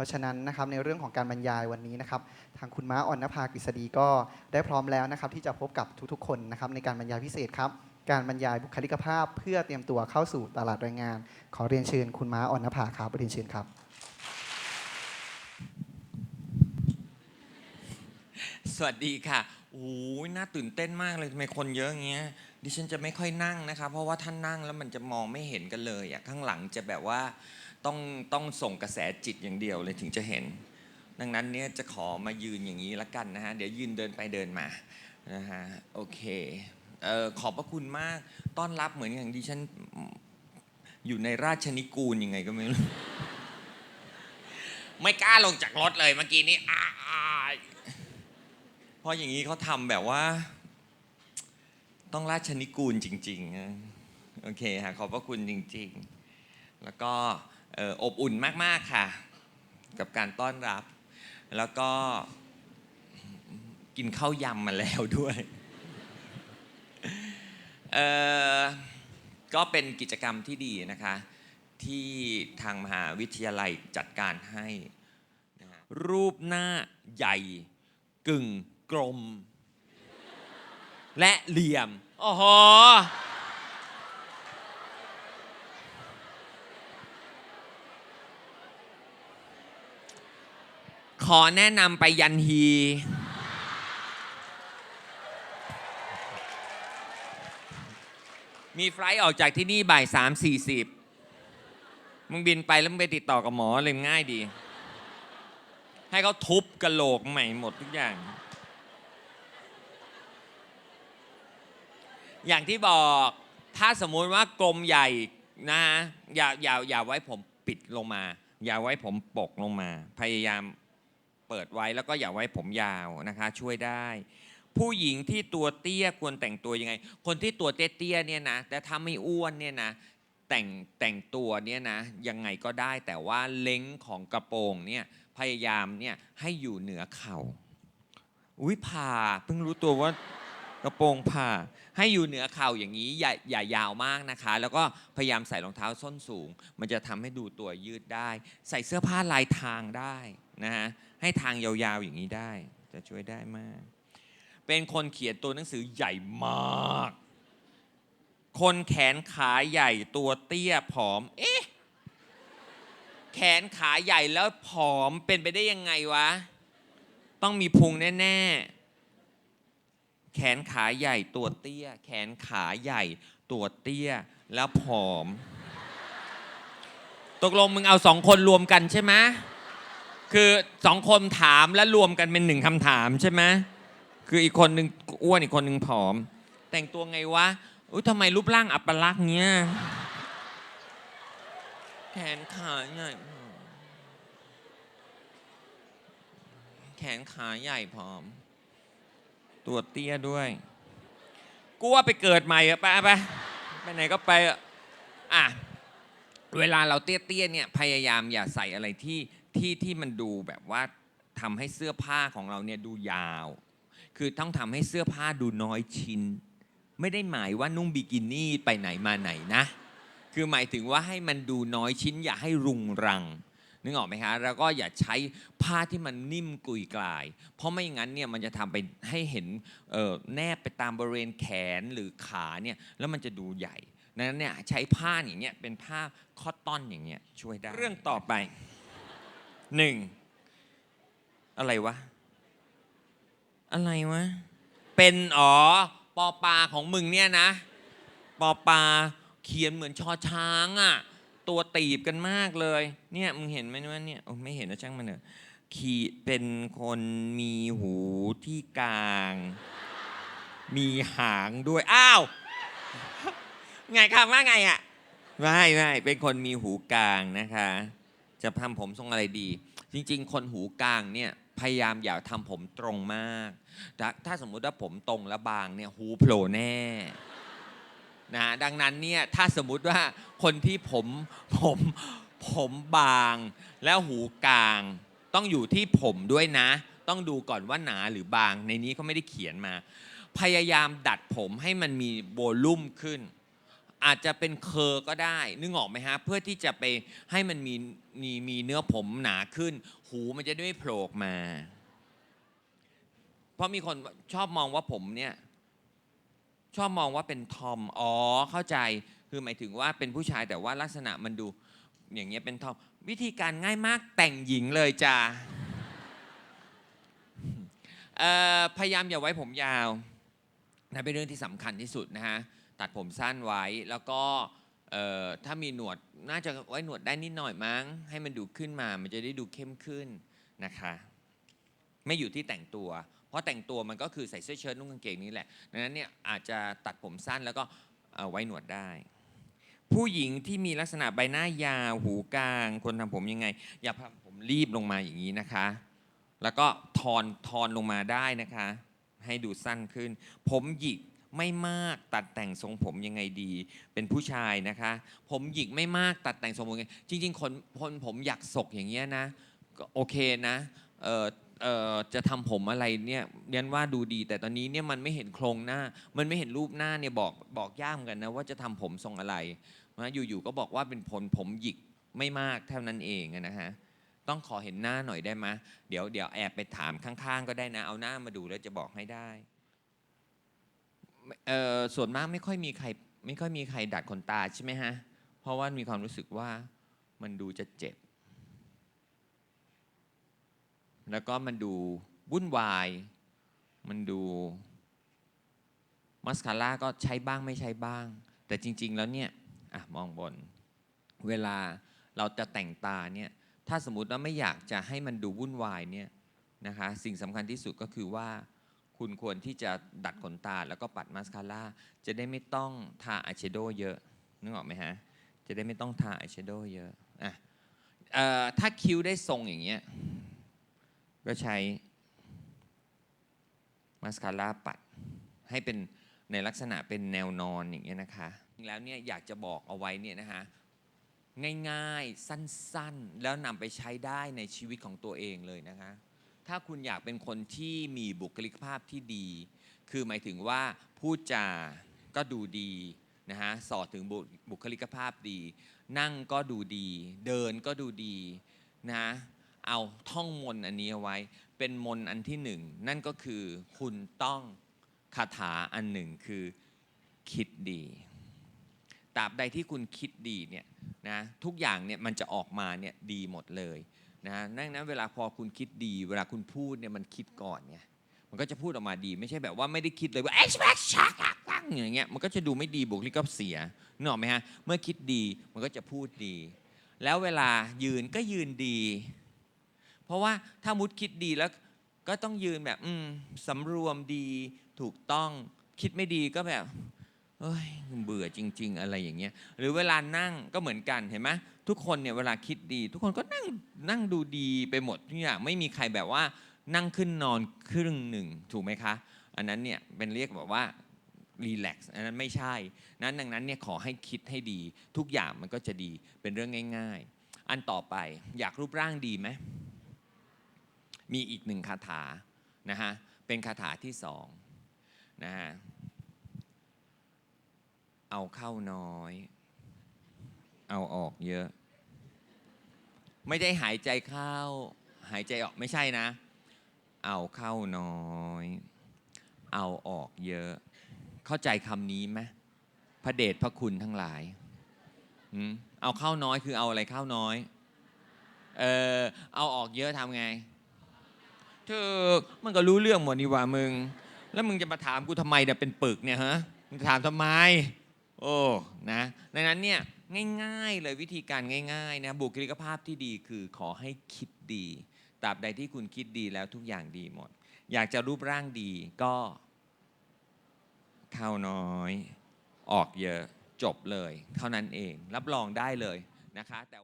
ราะฉะนั้นนะครับในเรื่องของการบรรยายวันนี้นะครับทางคุณม้าอ่อนนภากฤษฎีก็ได้พร้อมแล้วนะครับที่จะพบกับทุกๆคนนะครับในการบรรยายพิเศษครับการบรรยายบุคลิกภาพ เพื่อเตรียมตัวเข้าสู่ตลาดแรงงาน ขอเรียนเชิญคุณม้าอ่อนนภาครับเรียนเชิญครับ สวัสดีค่ะโอ้ยน่าตื่นเต้นมากเลยทำไมคนเยอะอย่างเงี้ยดิฉันจะไม่ค่อยนั่งนะคะ เพราะว่าท่านนั่งแล้วมันจะมองไม่เห็นกันเลยอะข้างหลังจะแบบว่า ต้องต้องส่งกระแสจิตอย่างเดียวเลยถึงจะเห็น ดังนั้นเนี่ยจะขอมายืนอย่างนี้ละกันนะฮะเดี๋ยวยืนเดินไปเดินมานะฮะโอเคเออขอบพระคุณมากต้อนรับเหมือนอย่างดิฉันอยู่ในราชนิกูลยังไงก็ไม่รู้ไม่กล้าลงจากรถเลยเมื่อกี้นี้เพราะอย่างนี้เขาทำแบบว่า ต้องราชนิกูลจริงๆนะโอเคค่ะขอบพระคุณจริง ๆ แล้วก็ อบอุ่นมากๆค่ะ กับการต้อนรับ แล้วก็กินข้าวยำมาแล้วด้วยก็เป็นกิจกรรมที่ดีนะคะ ที่ทางมหาวิทยาลัยจัดการให้รูปหน้าใหญ่กึ่งกลม และเหลี่ยม โอ้โห อแนะนำไปยันฮี มีไฟลท์ออกจากที่นี่บ่ายสามสี่สิบมึงบินไปแล้วมึงไปติดต่อกับหมอเลยง่ายดี ให้เขาทุบกระโหลกใหม่หมดทุกอย่าง อย่างที่บอกถ้าสมมุติว่ากลมใหญ่นะอย่าอย่าอย่าไว้ผมปิดลงมา อย่าไว้ผมปกลงมา พยายาม เปิดไว้แล้วก็อย่าไว้ผมยาวนะคะ ช่วยได้ ผู้หญิงที่ตัวเตี้ยควรแต่งตัวยังไง คนที่ตัวเตี้ยๆเนี่ยนะแต่ถ้าไม่อ้วนเนี่ยนะแต่งแต่งตัวเนี่ยนะยังไงก็ได้แต่ว่าเล้งของกระโปรงเนี่ยพยายามเนี่ยให้อยู่เหนือเข่าอุ้ยผ่าเพิ่งรู้ตัวว่ากระโปรงผ่า ให้อยู่เหนือเข่าอย่างนี้อย่าอย่ายาวมากนะคะ แล้วก็พยายามใส่รองเท้าส้นสูง มันจะทำให้ดูตัวยืดได้ ใส่เสื้อผ้าลายทางได้ นะฮะให้ทางยาวๆอย่างนี้ได้ จะช่วยได้มาก เป็นคนเขียนตัวหนังสือใหญ่มาก คนแขนขาใหญ่ตัวเตี้ยผอม เอ๊ะ แขนขาใหญ่แล้วผอมเป็นไปได้ยังไงวะ ต้องมีพุงแน่ๆ แขนขาใหญ่ตัวเตี้ย แขนขาใหญ่ตัวเตี้ยแล้วผอม ตกลงมึงเอาสองคนรวมกันใช่ไหม คือสองคนถามแล้วรวมกันเป็นหนึ่งคำถามใช่ไหมคืออีกคนหนึ่งอ้วนอีกคนหนึ่งผอม แต่งตัวไงวะอุ้ยทำไมรูปร่างอัปลักษณ์เนี้ยแขนขาใหญ่แขนขาใหญ่ผอม ตัวเตี้ยด้วย กูว่าไปเกิดใหม่อะไปไปไปไหนก็ไปอะอะเวลาเราเตี้ยๆเนี่ยพยายามอย่าใส่อะไรที่ ที่ที่มันดูแบบว่าทำให้เสื้อผ้าของเราเนี่ยดูยาว คือต้องทำให้เสื้อผ้าดูน้อยชิ้น ไม่ได้หมายว่านุ่งบิกินี่ไปไหนมาไหนนะ คือหมายถึงว่าให้มันดูน้อยชิ้น อย่าให้รุงรังนึกออกไหมคะ แล้วก็อย่าใช้ผ้าที่มันนิ่มกุยกลาย เพราะไม่อย่างนั้นเนี่ยมันจะทำไปให้เห็นแนบไปตามบริเวณแขนหรือขาเนี่ยแล้วมันจะดูใหญ่ดังนั้นเนี่ยใช้ผ้าอย่างเงี้ยเป็นผ้าคอตตอนอย่างเงี้ยช่วยได้ เรื่องต่อไป หนึ่งอะไรวะ อะไรวะ เป็นอ๋อปอปลาของมึงเนี่ยนะ ปอปลาเขียนเหมือนชอช้างอะ ตัวตีบกันมากเลย เนี่ยมึงเห็นไหมว่าเนี่ยโอ้ไม่เห็นนะช่างมันเถอะขีเป็นคนมีหูที่กลาง มีหางด้วย อ้าว ไงคำว่าไงอะ ไม่ไม่เป็นคนมีหูกลางนะคะ จะทำผมทรงอะไรดี จริง ๆ คนหูกลางเนี่ยพยายามอย่าทำผมตรงมากถ้าถ้าสมมุติว่าผมตรงและบางเนี่ยหูโผล่แน่นะดังนั้นเนี่ยถ้าสมมุติว่าคนที่ผมผมผมบางแล้วหูกลาง ต้องอยู่ที่ผมด้วยนะ ต้องดูก่อนว่าหนาหรือบางในนี้เขาไม่ได้เขียนมา พยายามดัดผมให้มันมีโวลุ่มขึ้น อาจจะเป็นเคอร์ก็ได้ นึกออกไหมฮะ เพื่อที่จะไปให้มันมีมีมีเนื้อผมหนาขึ้น หูมันจะได้ไม่โผล่ออกมา เพราะมีคนชอบมองว่าผมเนี่ย ชอบมองว่าเป็นทอม อ๋อ เข้าใจ คือหมายถึงว่าเป็นผู้ชายแต่ว่าลักษณะมันดู อย่างเงี้ยเป็นทอม วิธีการง่ายมากแต่งหญิงเลยจ้าพยายามอย่าไว้ผมยาวนะเป็นเรื่องที่สำคัญที่สุดนะฮะ ตัดผมสั้นไว้แล้วก็เอ่อถ้ามีหนวดน่าจะไว้หนวดได้นิดหน่อยมั้ง ให้มันดูขึ้นมามันจะได้ดูเข้มขึ้นนะคะ ไม่อยู่ที่แต่งตัว เพราะแต่งตัวมันก็คือใส่เสื้อเชิ้ตนุ่งกางเกงนี่แหละดังนั้นเนี่ยอาจจะตัดผมสั้นแล้วก็ไว้หนวดได้ ผู้หญิงที่มีลักษณะใบหน้ายาวหูกลางคนทำผมยังไง อย่าทำผมรีบลงมาอย่างนี้นะคะ แล้วก็ทอนทอนลงมาได้นะคะ ให้ดูสั้นขึ้น ผมหยิก ไม่มากตัดแต่งทรงผมยังไงดี เป็นผู้ชายนะคะ ผมหยิกไม่มากตัดแต่งทรงผมยังไงจริงๆคนคนผมอยากศกอย่างเงี้ยนะก็โอเคนะเออเออจะทำผมอะไรเนี่ยเรียนว่าดูดี แต่ตอนนี้เนี่ยมันไม่เห็นโครงหน้า มันไม่เห็นรูปหน้าเนี่ยบอกบอกย่ามกันนะว่าจะทำผมทรงอะไรนะอยู่ๆก็บอกว่าเป็นผลผมหยิกไม่มากเท่านั้นเองนะฮะต้องขอเห็นหน้าหน่อยได้ไหมเดี๋ยวเดี๋ยวแอบไปถามข้างๆ ก็ได้นะเอาหน้ามาดูแล้วจะบอกให้ได้ เออส่วนมากไม่ค่อยมีใครไม่ค่อยมีใครดัดขนตาใช่ไหมฮะ เพราะว่ามีความรู้สึกว่ามันดูจะเจ็บ แล้วก็มันดูวุ่นวาย มันดูมัสคาร่าก็ใช้บ้างไม่ใช้บ้าง แต่จริง ๆ แล้วเนี่ยอมองบน เวลาเราจะแต่งตาเนี่ยถ้าสมมติว่าไม่อยากจะให้มันดูวุ่นวายเนี่ยนะคะสิ่งสำคัญที่สุดก็คือว่า คุณควรที่จะดัดขนตาแล้วก็ปัดมัสคาร่าจะได้ไม่ต้องทาอายแชโดว์เยอะนึกออกไหมฮะ จะได้ไม่ต้องทาอายแชโดว์เยอะอะถ้าคิ้วได้ทรงอย่างเงี้ยก็ใช้มาสคาร่าปัดให้เป็นในลักษณะเป็นแนวนอนอย่างเงี้ยนะคะจริงแล้วเนี่ยอยากจะบอกเอาไว้เนี่ยนะคะง่ายๆสั้นๆ แล้วนำไปใช้ได้ในชีวิตของตัวเองเลยนะคะ ถ้าคุณอยากเป็นคนที่มีบุคลิกภาพที่ดี คือหมายถึงว่าพูดจาก็ดูดีนะฮะสอดถึงบุบุคลิกภาพดี นั่งก็ดูดี เดินก็ดูดีนะเอาท่องมนอันนี้เอาไว้ เป็นมนอันที่หนึ่งนั่นก็คือคุณต้องคาถาอันหนึ่งคือคิดดีตราบใดที่คุณคิดดีเนี่ยนะทุกอย่างเนี่ยมันจะออกมาเนี่ยดีหมดเลย นะนั่นนั้นเวลาพอคุณคิดดี เวลาคุณพูดเนี่ยมันคิดก่อนไงมันก็จะพูดออกมาดี ไม่ใช่แบบว่าไม่ได้คิดเลยว่าเอ๊ะชักชักชักอย่างเงี้ยมันก็จะดูไม่ดีบุคลิกก็เสียนึกออกไหมฮะเมื่อคิดดีมันก็จะพูดดี แล้วเวลายืนก็ยืนดี เพราะว่าถ้ามุดคิดดีแล้วก็ต้องยืนแบบอืมสำรวมดีถูกต้องคิดไม่ดีก็แบบเอ้ยเบื่อจริง ๆ อะไรอย่างเงี้ย หรือเวลานั่งก็เหมือนกันเห็นไหม ทุกคนเนี่ยเวลาคิดดี ทุกคนก็นั่งนั่งดูดีไปหมดทุกอย่างไม่มีใครแบบว่านั่งขึ้นนอนครึ่งหนึ่งถูกไหมคะ อันนั้นเนี่ยเป็นเรียกแบบว่ารีแลกซ์อันนั้นไม่ใช่นั้นดังนั้นเนี่ยขอให้คิดให้ดี ทุกอย่างมันก็จะดีเป็นเรื่องง่าย ๆ อันต่อไปอยากรูปร่างดีไหมมีอีกหนึ่งคาถานะฮะเป็นคาถาที่สองนะฮะเอาเข้าน้อย เอาออกเยอะ ไม่ได้หายใจเข้า หายใจออกไม่ใช่นะ เอาเข้าน้อย เอาออกเยอะ เข้าใจคำนี้ไหมพระเดชพระคุณทั้งหลายเอาเข้าน้อยคือเอาอะไรเข้าน้อย เออเอาออกเยอะทำไงเธอมันก็รู้เรื่องหมดนี่หว่ามึง แล้วมึงจะมาถามกูทำไมเนี่ยเป็นปึกเนี่ยฮะมึงถามทำไม โอ้นะดังนั้นเนี่ย ง่ายๆเลยวิธีการง่ายๆนะบุคลิกภาพที่ดีคือขอให้คิดดีตราบใดที่คุณคิดดีแล้วทุกอย่างดีหมด อยากจะรูปร่างดีก็เข้าน้อย ออกเยอะจบเลย เท่านั้นเองรับรองได้เลยนะคะแต่